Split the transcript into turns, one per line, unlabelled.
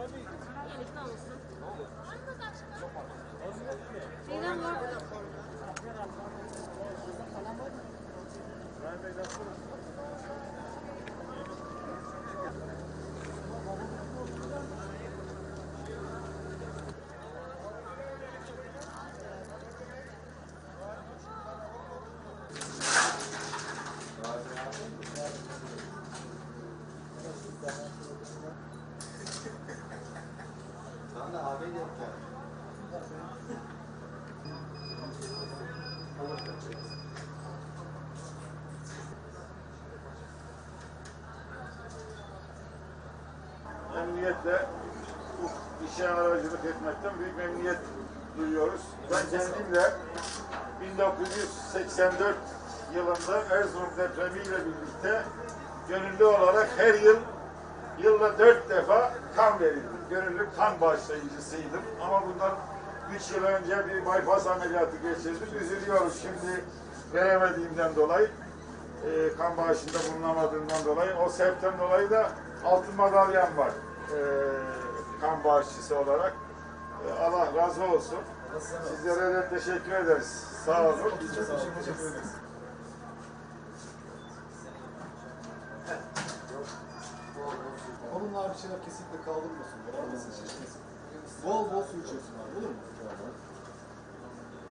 Bekle olsun. Şeyden var.
Yok ya.
Memnuniyetle işe aracılık etmekten büyük memnuniyet duyuyoruz. Ben kendimle 1984 yılında Erzurum depremiyle birlikte gönüllü olarak her yıl yılda dört defa verildim. Gönüllü kan bağışlayıcısıydım. Ama bundan üç yıl önce bir bypass ameliyatı geçirdim. Üzülüyoruz şimdi veremediğimden dolayı. e, kan bağışında bulunamadığımdan dolayı. O sebepten dolayı da altın madalyam var. e, kan bağışçısı olarak. E, Allah razı olsun. Sizlere de teşekkür ederiz. Sağ olun.
Çok teşekkür ederiz. Abi şeyler kesinlikle kaldırmasın. Bol bol su içiyorsun abi olur mu?